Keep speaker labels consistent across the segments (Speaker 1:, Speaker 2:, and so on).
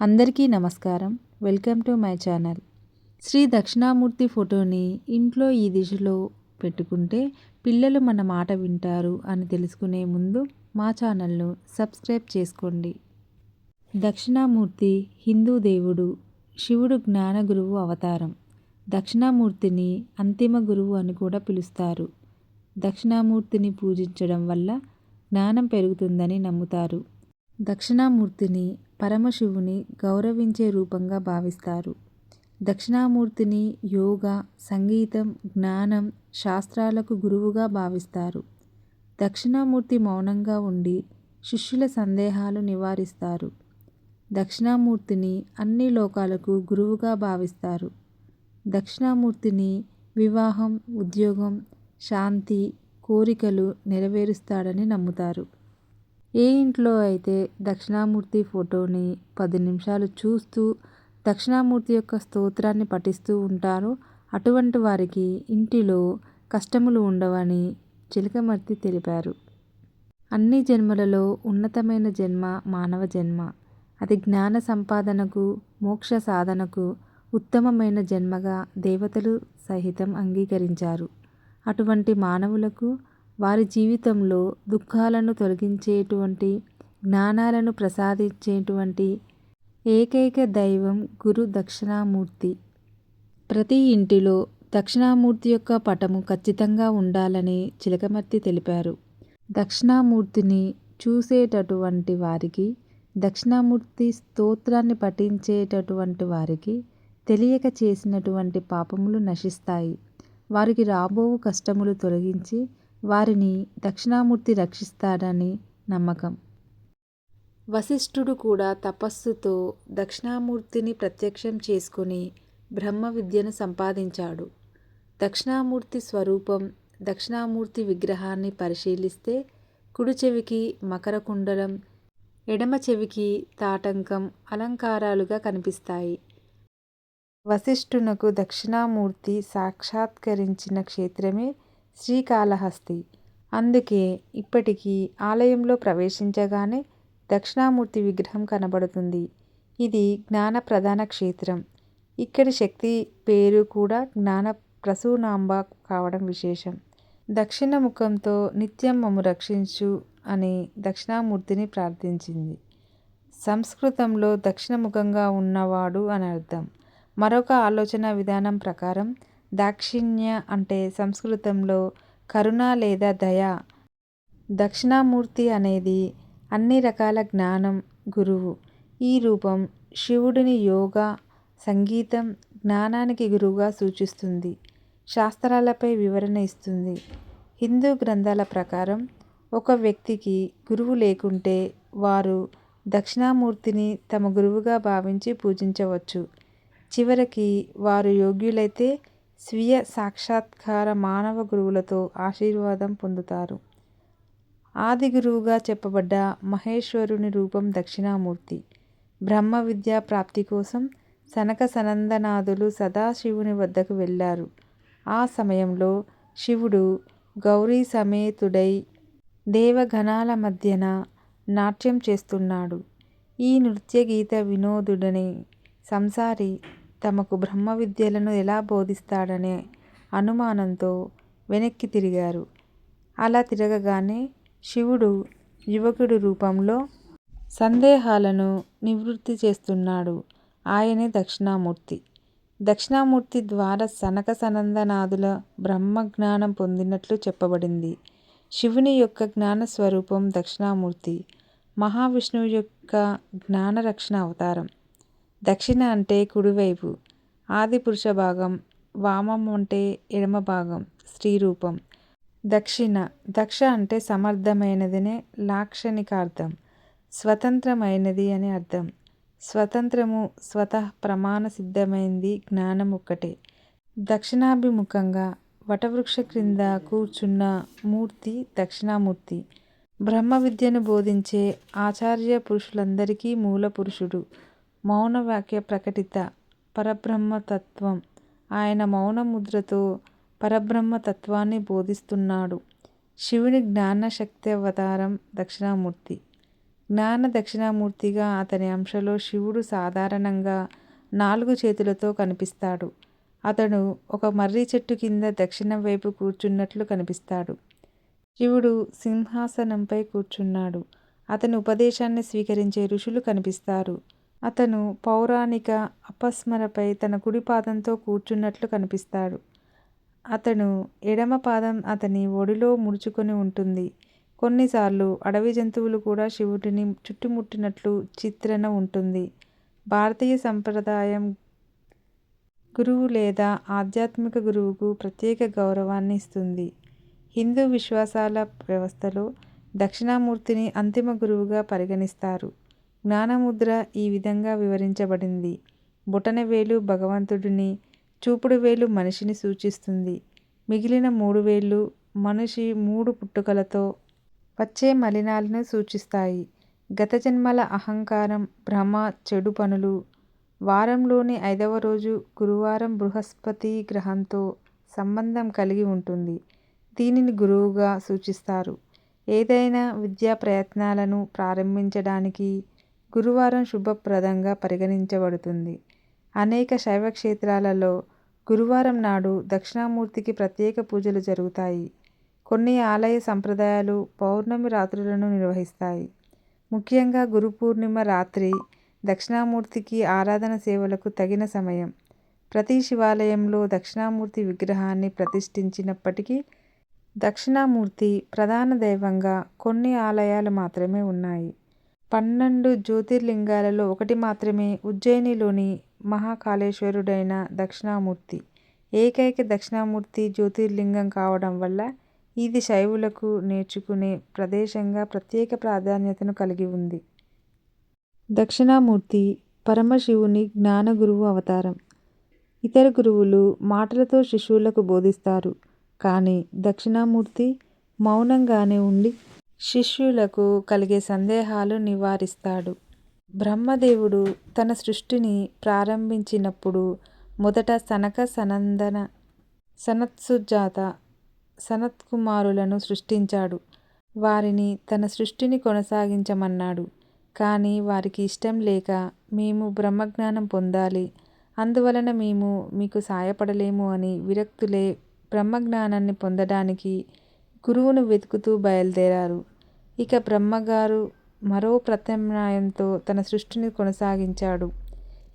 Speaker 1: అందరికీ నమస్కారం. Welcome to my channel. Shri Dakshinamurthy ఫోటోని ఇంట్లో ఈ దిశలో పెట్టుకుంటే పిల్లలు మన మాట వింటారు అని తెలుసుకునే ముందు మా ఛానల్ను సబ్స్క్రైబ్ చేసుకోండి. దక్షిణామూర్తి హిందూ దేవుడు శివుడు జ్ఞాన గురువు అవతారం. దక్షిణామూర్తిని అంతిమ గురువు అని కూడా పిలుస్తారు. దక్షిణామూర్తిని పూజించడం వల్ల జ్ఞానం పెరుగుతుందని నమ్ముతారు. దక్షిణామూర్తిని పరమశివుని గౌరవించే రూపంగా భావిస్తారు. దక్షిణామూర్తిని యోగా సంగీతం జ్ఞానం శాస్త్రాలకు గురువుగా భావిస్తారు. దక్షిణామూర్తి మౌనంగా ఉండి శిష్యుల సందేహాలు నివారిస్తారు. దక్షిణామూర్తిని అన్ని లోకాలకు గురువుగా భావిస్తారు. దక్షిణామూర్తిని వివాహం ఉద్యోగం శాంతి కోరికలు నెరవేరుస్తాడని నమ్ముతారు. ఏ ఇంట్లో అయితే దక్షిణామూర్తి ఫోటోని పది నిమిషాలు చూస్తూ దక్షిణామూర్తి యొక్క స్తోత్రాన్ని పఠిస్తూ ఉంటారో అటువంటి వారికి ఇంటిలో కష్టములు ఉండవని చిలకమర్తి తెలిపారు. అన్ని జన్మలలో ఉన్నతమైన జన్మ మానవ జన్మ. అది జ్ఞాన సంపాదనకు మోక్ష సాధనకు ఉత్తమమైన జన్మగా దేవతలు సహితం అంగీకరించారు. అటువంటి మానవులకు వారి జీవితంలో దుఃఖాలను తొలగించేటువంటి జ్ఞానాలను ప్రసాదించేటువంటి ఏకైక దైవం గురు దక్షిణామూర్తి. ప్రతి ఇంటిలో దక్షిణామూర్తి యొక్క పటము ఖచ్చితంగా ఉండాలని చిలకమర్తి తెలిపారు. దక్షిణామూర్తిని చూసేటటువంటి వారికి దక్షిణామూర్తి స్తోత్రాన్ని పఠించేటటువంటి వారికి తెలియక చేసినటువంటి పాపములు నశిస్తాయి. వారికి రాబోవు కష్టములు తొలగించి వారిని దక్షిణామూర్తి రక్షిస్తాడని నమ్మకం. వశిష్ఠుడు కూడా తపస్సుతో దక్షిణామూర్తిని ప్రత్యక్షం చేసుకుని బ్రహ్మ విద్యను సంపాదించాడు. దక్షిణామూర్తి స్వరూపం దక్షిణామూర్తి విగ్రహాన్ని పరిశీలిస్తే కుడి చెవికి మకర కుండలం ఎడమ చెవికి తాటంకం అలంకారాలుగా కనిపిస్తాయి. వశిష్ఠునకు దక్షిణామూర్తి సాక్షాత్కరించిన క్షేత్రమే శ్రీకాళహస్తి. అందుకే ఇప్పటికీ ఆలయంలో ప్రవేశించగానే దక్షిణామూర్తి విగ్రహం కనబడుతుంది. ఇది జ్ఞాన ప్రధాన క్షేత్రం. ఇక్కడి శక్తి పేరు కూడా జ్ఞాన ప్రసూనాంబ కావడం విశేషం. దక్షిణ ముఖంతో నిత్యం మమ్ము రక్షించు అని దక్షిణామూర్తిని ప్రార్థించింది. సంస్కృతంలో దక్షిణముఖంగా ఉన్నవాడు అని అర్థం. మరొక ఆలోచన విధానం ప్రకారం దాక్షిణ్య అంటే సంస్కృతంలో కరుణ లేదా దయ. దక్షిణామూర్తి అనేది అన్ని రకాల జ్ఞానం గురువు. ఈ రూపం శివుడిని యోగా సంగీతం జ్ఞానానికి గురువుగా సూచిస్తుంది. శాస్త్రాలపై వివరణ ఇస్తుంది. హిందూ గ్రంథాల ప్రకారం ఒక వ్యక్తికి గురువు లేకుంటే వారు దక్షిణామూర్తిని తమ గురువుగా భావించి పూజించవచ్చు. చివరికి వారు యోగ్యులైతే స్వీయ సాక్షాత్కార మానవ గురువులతో ఆశీర్వాదం పొందుతారు. ఆది గురువుగా చెప్పబడ్డ మహేశ్వరుని రూపం దక్షిణామూర్తి. బ్రహ్మ విద్యా ప్రాప్తి కోసం సనక సనందనాథులు సదాశివుని వద్దకు వెళ్ళారు. ఆ సమయంలో శివుడు గౌరీ సమేతుడై దేవగణాల మధ్యన నాట్యం చేస్తున్నాడు. ఈ నృత్య గీత వినోదుడని సంసారి తమకు బ్రహ్మ విద్యలను ఎలా బోధిస్తాడనే అనుమానంతో వెనక్కి తిరిగారు. అలా తిరగగానే శివుడు యువకుడి రూపంలో సందేహాలను నివృత్తి చేస్తున్నాడు. ఆయనే దక్షిణామూర్తి. దక్షిణామూర్తి ద్వారా సనక సనందనాథుల బ్రహ్మజ్ఞానం పొందినట్లు చెప్పబడింది. శివుని యొక్క జ్ఞాన స్వరూపం దక్షిణామూర్తి. మహావిష్ణువు యొక్క జ్ఞాన రక్షణ అవతారం. దక్షిణ అంటే కుడివైపు ఆది పురుష భాగం వామం అంటే ఎడమ భాగం స్త్రీ రూపం. దక్షిణ దక్ష అంటే సమర్థమైనదనే లాక్షణికార్థం స్వతంత్రమైనది అని అర్థం. స్వతంత్రము స్వతః ప్రమాణ సిద్ధమైంది జ్ఞానం ఒక్కటే. దక్షిణాభిముఖంగా వటవృక్ష క్రింద కూర్చున్న మూర్తి దక్షిణామూర్తి. బ్రహ్మ విద్యను బోధించే ఆచార్య పురుషులందరికీ మూల పురుషుడు. మౌనవాక్య ప్రకటిత పరబ్రహ్మతత్వం. ఆయన మౌన ముద్రతో బోధిస్తున్నాడు. శివుని జ్ఞాన శక్తి అవతారం దక్షిణామూర్తి. జ్ఞాన దక్షిణామూర్తిగా అతని అంశలో శివుడు సాధారణంగా నాలుగు చేతులతో కనిపిస్తాడు. అతడు ఒక మర్రి చెట్టు కింద దక్షిణం వైపు కూర్చున్నట్లు కనిపిస్తాడు. శివుడు సింహాసనంపై కూర్చున్నాడు. అతని ఉపదేశాన్ని స్వీకరించే ఋషులు కనిపిస్తారు. అతను పౌరాణిక అపస్మరపై తన కుడి పాదంతో కూర్చున్నట్లు కనిపిస్తాడు. అతను ఎడమ పాదం అతని ఒడిలో ముడుచుకొని ఉంటుంది. కొన్నిసార్లు అడవి జంతువులు కూడా శివుడిని చుట్టుముట్టినట్లు చిత్రణ ఉంటుంది. భారతీయ సంప్రదాయం గురువు లేదా ఆధ్యాత్మిక గురువుకు ప్రత్యేక గౌరవాన్ని ఇస్తుంది. హిందూ విశ్వాసాల వ్యవస్థలో దక్షిణామూర్తిని అంతిమ గురువుగా పరిగణిస్తారు. జ్ఞానముద్ర ఈ విధంగా వివరించబడింది. బొటనవేలు భగవంతుడిని చూపుడు వేలు మనిషిని సూచిస్తుంది. మిగిలిన మూడు వేళ్ళు మనిషి మూడు పుట్టుకలతో వచ్చే మలినాలను సూచిస్తాయి. గత జన్మల అహంకారం భ్రమ చెడు పనులు వారంలోని ఐదవ రోజు గురువారం బృహస్పతి గ్రహంతో సంబంధం కలిగి ఉంటుంది. దీనిని గురువుగా సూచిస్తారు. ఏదైనా విద్యా ప్రయత్నాలను ప్రారంభించడానికి గురువారం శుభప్రదంగా పరిగణించబడుతుంది. అనేక శైవ క్షేత్రాలలో గురువారం నాడు దక్షిణామూర్తికి ప్రత్యేక పూజలు జరుగుతాయి. కొన్ని ఆలయ సంప్రదాయాలు పౌర్ణమి రాత్రులను నిర్వహిస్తాయి. ముఖ్యంగా గురు పూర్ణిమ రాత్రి దక్షిణామూర్తికి ఆరాధన సేవలకు తగిన సమయం. ప్రతి శివాలయంలో దక్షిణామూర్తి విగ్రహాన్ని ప్రతిష్ఠించినప్పటికీ దక్షిణామూర్తి ప్రధాన దైవంగా కొన్ని ఆలయాలు మాత్రమే ఉన్నాయి. పన్నెండు జ్యోతిర్లింగాలలో ఒకటి మాత్రమే ఉజ్జయినిలోని మహాకాళేశ్వరుడైన దక్షిణామూర్తి. ఏకైక దక్షిణామూర్తి జ్యోతిర్లింగం కావడం వల్ల ఇది శైవులకు నేర్చుకునే ప్రదేశంగా ప్రత్యేక ప్రాధాన్యతను కలిగి ఉంది. దక్షిణామూర్తి పరమశివుని జ్ఞాన గురువు అవతారం. ఇతర గురువులు మాటలతో శిష్యులకు బోధిస్తారు. కానీ దక్షిణామూర్తి మౌనంగానే ఉండి శిష్యులకు కలిగే సందేహాలు నివారిస్తాడు. బ్రహ్మదేవుడు తన సృష్టిని ప్రారంభించినప్పుడు మొదట సనక సనందన సనత్సుజాత సనత్కుమారులను సృష్టించాడు. వారిని తన సృష్టిని కొనసాగించమన్నాడు. కానీ వారికి ఇష్టం లేక మేము బ్రహ్మజ్ఞానం పొందాలి. అందువలన మేము మీకు సాయపడలేము అని విరక్తులే బ్రహ్మజ్ఞానాన్ని పొందడానికి గురువును వెతుకుతూ బయలుదేరారు. ఇక బ్రహ్మగారు మరో ప్రత్యామ్నాయంతో తన సృష్టిని కొనసాగించాడు.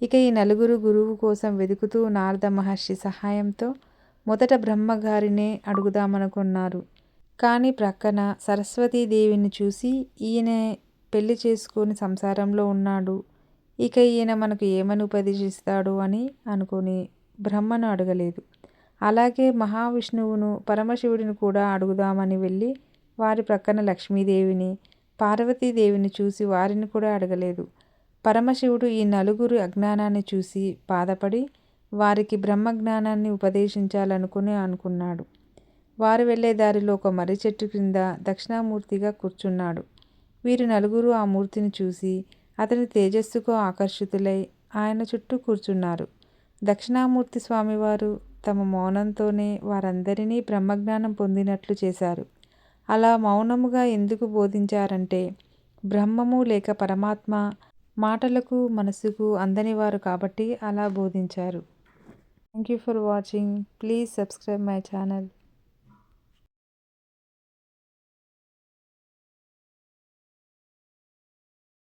Speaker 1: ఇక ఈ నలుగురు గురువు కోసం వెతుకుతూ నారద మహర్షి సహాయంతో మొదట బ్రహ్మగారినే అడుగుదామనుకున్నారు. కానీ ప్రక్కన సరస్వతీదేవిని చూసి ఈయన పెళ్ళి చేసుకొని సంసారంలో ఉన్నాడు. ఇక ఈయన మనకు ఏమని ఉపదేశిస్తాడు అని అనుకుని బ్రహ్మను అడగలేదు. అలాగే మహావిష్ణువును పరమశివుడిని కూడా అడుగుదామని వెళ్ళి వారి ప్రక్కన లక్ష్మీదేవిని పార్వతీదేవిని చూసి వారిని కూడా అడగలేదు. పరమశివుడు ఈ నలుగురు అజ్ఞానాన్ని చూసి బాధపడి వారికి బ్రహ్మజ్ఞానాన్ని ఉపదేశించాలనుకుని అనుకున్నాడు. వారు వెళ్ళే దారిలో ఒక మర్రి చెట్టు క్రింద దక్షిణామూర్తిగా కూర్చున్నాడు. వీరు నలుగురు ఆ మూర్తిని చూసి అతని తేజస్సుకు ఆకర్షితులై ఆయన చుట్టూ కూర్చున్నారు. దక్షిణామూర్తి స్వామివారు తమ మౌనంతోనే వారందరినీ బ్రహ్మజ్ఞానం పొందినట్లు చేశారు. అలా మౌనముగా ఎందుకు బోధించారంటే బ్రహ్మము లేక పరమాత్మ మాటలకు మనసుకు అందనివారు కాబట్టి అలా బోధించారు. Thank you for watching please subscribe my channel